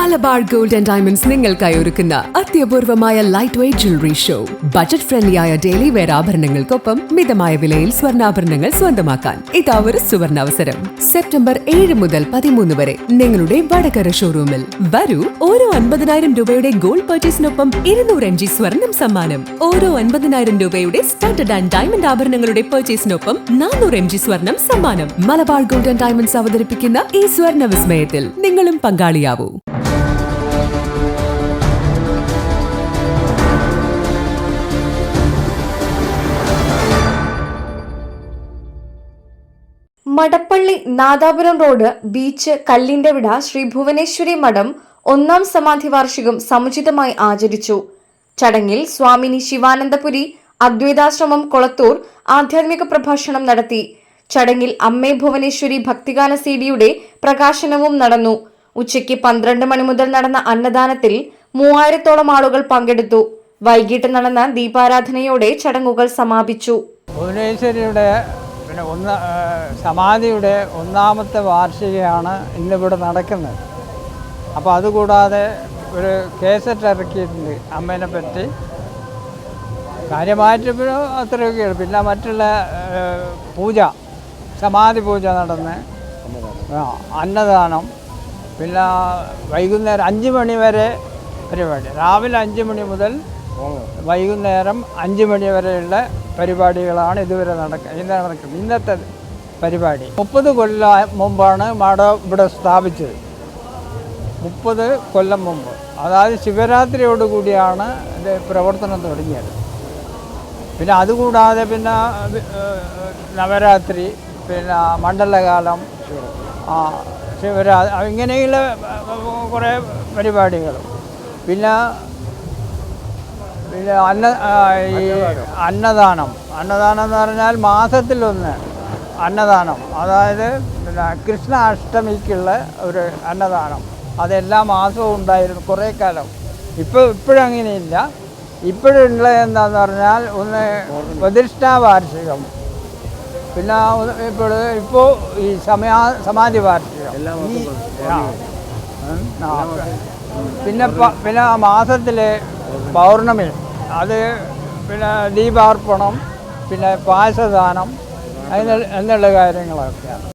Malabar gold and diamonds നിങ്ങൾക്കായി ഒരുക്കുന്ന അത്യപൂർവമായ light weight jewellery show budget ഫ്രണ്ട്ലിയായ daily wear ആഭരണങ്ങൾക്കൊപ്പം മിതമായ വിലയിൽ സ്വർണാഭരണങ്ങൾ സ്വന്തമാക്കാൻ. ഇതാ ഒരു സുവർണ അവസരം. സെപ്റ്റംബർ ഏഴ് മുതൽ പതിമൂന്ന് വരെ നിങ്ങളുടെ വടകര ഷോറൂമിൽ വരൂ ഓരോ അൻപതിനായിരം രൂപയുടെ ഗോൾഡ് പർച്ചേസിനൊപ്പം ഇരുന്നൂറ് എം ജി സ്വർണം സമ്മാനം. ഓരോ അൻപതിനായിരം രൂപയുടെ സ്റ്റാൻഡേർഡ് ആൻഡ് ഡയമണ്ട് ആഭരണങ്ങളുടെ പർച്ചേസിനൊപ്പം നാനൂറ് എം ജി സ്വർണം സമ്മാനം. മലബാർ ഗോൾഡ് ആൻഡ് ഡയമണ്ട്സ് അവതരിപ്പിക്കുന്ന ഈ സ്വർണ വിസ്മയത്തിൽ നിങ്ങളും പങ്കാളിയാവൂ. മടപ്പള്ളി നാദാപുരം റോഡ് ബീച്ച് കല്ലിന്റെ വിട ശ്രീ ഭുവനേശ്വരി മഠം ഒന്നാം സമാധി വാർഷികം സമുചിതമായി ആചരിച്ചു. ചടങ്ങിൽ സ്വാമിനി ശിവാനന്ദപുരി അദ്വൈതാശ്രമം കൊളത്തൂർ ആധ്യാത്മിക പ്രഭാഷണം നടത്തി. ചടങ്ങിൽ അമ്മേ ഭുവനേശ്വരി ഭക്തിഗാന സിഡിയുടെ പ്രകാശനവും നടന്നു. ഉച്ചയ്ക്ക് പന്ത്രണ്ട് മണി മുതൽ നടന്ന അന്നദാനത്തിൽ മൂവായിരത്തോളം ആളുകൾ പങ്കെടുത്തു. വൈകിട്ട് നടന്ന ദീപാരാധനയോടെ ചടങ്ങുകൾ സമാപിച്ചു. ഭുവനേശ്വരിയുടെ പിന്നെ ഒന്ന് സമാധിയുടെ ഒന്നാമത്തെ വാർഷികയാണ് ഇന്നിവിടെ നടക്കുന്നത്. അപ്പോൾ അതുകൂടാതെ ഒരു കേസറ്റ് ഇറക്കിയിട്ടുണ്ട് അമ്മേനെ പറ്റി. കാര്യമായിട്ടിപ്പോഴും അത്രയൊക്കെ പിന്നെ മറ്റുള്ള പൂജ സമാധി പൂജ നടന്ന് അന്നദാനം. പിന്നെ വൈകുന്നേരം അഞ്ച് മണി വരെ പരിപാടി. രാവിലെ അഞ്ച് മണി മുതൽ വൈകുന്നേരം അഞ്ച് മണി വരെയുള്ള പരിപാടികളാണ് ഇതുവരെ നടക്ക നടക്കുന്നത്. ഇന്നത്തെ പരിപാടി. മുപ്പത് കൊല്ലം മുമ്പാണ് മാട ഇവിടെ സ്ഥാപിച്ചത്. മുപ്പത് കൊല്ലം മുമ്പ്. അതായത് ശിവരാത്രിയോടുകൂടിയാണ് ഇത് പ്രവർത്തനം തുടങ്ങിയത്. പിന്നെ അതുകൂടാതെ പിന്നെ നവരാത്രി പിന്നെ മണ്ഡലകാലം ശിവരാ ഇങ്ങനെയുള്ള കുറേ പരിപാടികൾ പിന്നെ പിന്നെ അന്ന ഈ അന്നദാനം. അന്നദാനം. എന്ന് പറഞ്ഞാൽ മാസത്തിലൊന്ന് അന്നദാനം. അതായത് പിന്നെ കൃഷ്ണ അഷ്ടമിക്കുള്ള ഒരു അന്നദാനം. അതെല്ലാ മാസവും ഉണ്ടായിരുന്നു കുറേ കാലം. ഇപ്പോൾ ഇപ്പോഴങ്ങനെയില്ല. ഇപ്പോഴുള്ള എന്താന്ന് പറഞ്ഞാൽ ഒന്ന് പ്രതിഷ്ഠാ വാർഷികം. പിന്നെ ഇപ്പോൾ ഇപ്പോൾ ഈ സമയാ സമാധി വാർഷികം. പിന്നെ പിന്നെ മാസത്തിലെ പൗർണമി. അത് പിന്നെ ദീപാർപ്പണം പിന്നെ പായസദാനം അതിന് എന്നുള്ള കാര്യങ്ങളൊക്കെയാണ്.